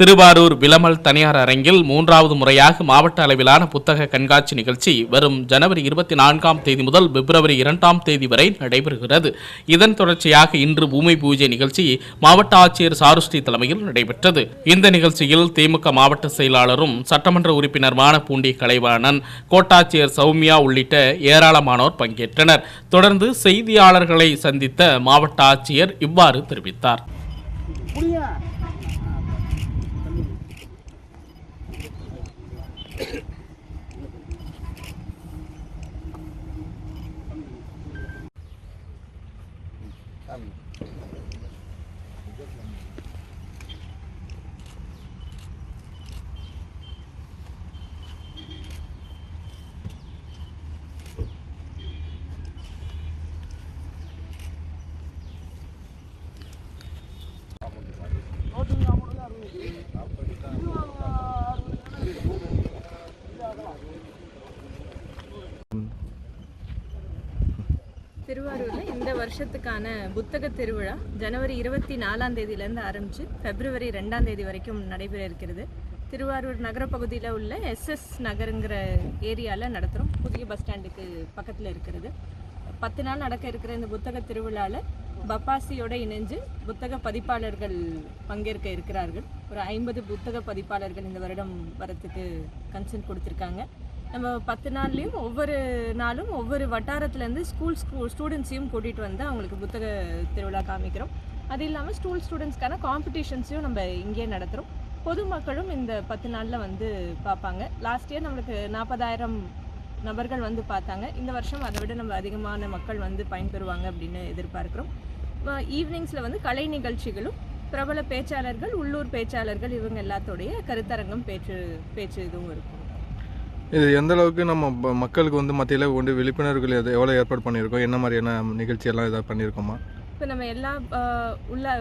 திருவாரூர் விலமல் தனியார் அரங்கில் மூன்றாவது முறையாக மாவட்ட அளவிலான புத்தக கண்காட்சி நிகழ்ச்சி வரும் ஜனவரி இருபத்தி நான்காம் தேதி முதல் பிப்ரவரி இரண்டாம் தேதி வரை நடைபெறுகிறது. இதன் தொடர்ச்சியாக இன்று பூமி பூஜை நிகழ்ச்சி மாவட்ட ஆட்சியர் சாருஸ்ரீ தலைமையில் நடைபெற்றது. இந்த நிகழ்ச்சியில் திமுக மாவட்ட செயலாளரும் சட்டமன்ற உறுப்பினருமான பூண்டி கலைவாணன் கோட்டாட்சியர் சௌமியா உள்ளிட்ட ஏராளமானோர் பங்கேற்றனர். தொடர்ந்து செய்தியாளர்களை சந்தித்த மாவட்ட ஆட்சியர் இவ்வாறு தெரிவித்தார். আমি திருவாரூரில் இந்த வருஷத்துக்கான புத்தக திருவிழா ஜனவரி இருபத்தி நாலாம் தேதியிலேருந்து ஆரம்பித்து பிப்ரவரி ரெண்டாம் தேதி வரைக்கும் நடைபெற இருக்கிறது. திருவாரூர் நகரப்பகுதியில் உள்ள எஸ்எஸ் நகருங்கிற ஏரியாவில் நடத்துகிறோம் புதிய பஸ் ஸ்டாண்டுக்கு பக்கத்தில் இருக்கிறது. பத்து நாள் நடக்க இருக்கிற இந்த புத்தக திருவிழாவில் பப்பாசியோடு இணைஞ்சு புத்தக பதிப்பாளர்கள் பங்கேற்க இருக்கிறார்கள். ஒரு ஐம்பது புத்தக பதிப்பாளர்கள் இந்த வருடம் வரத்துக்கு கன்சென்ட் கொடுத்துருக்காங்க. நம்ம பத்து நாள்லேயும் ஒவ்வொரு நாளும் ஒவ்வொரு வட்டாரத்துலேருந்து ஸ்கூல் ஸ்கூல் ஸ்டூடெண்ட்ஸையும் கூட்டிகிட்டு வந்து அவங்களுக்கு புத்தக திருவிழா காமிக்கிறோம். அது இல்லாமல் ஸ்கூல் ஸ்டூடெண்ட்ஸ்க்கான காம்படிஷன்ஸையும் நம்ம இங்கேயே நடத்துகிறோம் பொதுமக்களும் இந்த பத்து நாளில் வந்து பார்ப்பாங்க. லாஸ்ட் இயர் நம்மளுக்கு நாற்பதாயிரம் நபர்கள் வந்து பார்த்தாங்க. இந்த வருஷம் அதை விட நம்ம அதிகமான மக்கள் வந்து பயன்பெறுவாங்க அப்படின்னு எதிர்பார்க்குறோம். ஈவினிங்ஸில் வந்து கலை நிகழ்ச்சிகளும் பிரபல பேச்சாளர்கள் உள்ளூர் பேச்சாளர்கள் இவங்க எல்லாத்தோடைய கருத்தரங்கம் பேச்சு பேச்சு இதுவும் இருக்கும். இது எந்த அளவுக்கு நம்ம மக்களுக்கு வந்து மத்தியில் கொண்டு விழிப்புணர்வுகள் எது எவ்வளோ ஏற்பாடு பண்ணியிருக்கோம்? என்ன மாதிரியான நிகழ்ச்சியெல்லாம் எதாவது பண்ணியிருக்கோமா? இப்போ நம்ம எல்லா உள்ள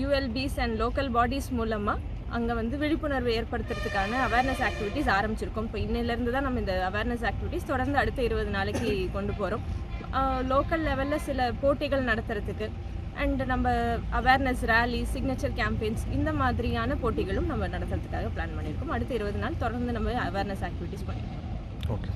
யூஎல்பிஸ் அண்ட் லோக்கல் பாடிஸ் மூலமாக அங்கே வந்து விழிப்புணர்வு ஏற்படுத்துறதுக்கான அவேர்னஸ் ஆக்டிவிட்டீஸ் ஆரம்பிச்சிருக்கோம். இப்போ இன்னிலேருந்து தான் நம்ம இந்த அவேர்னஸ் ஆக்டிவிட்டீஸ் தொடர்ந்து அடுத்த இருபது நாளைக்கு கொண்டு போகிறோம் லோக்கல் லெவலில் சில போட்டிகள் நடத்துறதுக்கு அண்ட் நம்ம அவேர்னஸ் ரேலி சிக்னேச்சர் கேம்பெயின்ஸ் இந்த மாதிரியான போட்டிகளும் நம்ம நடத்துறதுக்காக பிளான் பண்ணியிருக்கோம். அடுத்த இருபது நாள் தொடர்ந்து நம்ம அவேர்னஸ் ஆக்டிவிட்டீஸ் பண்ணியிருக்கோம். ஓகே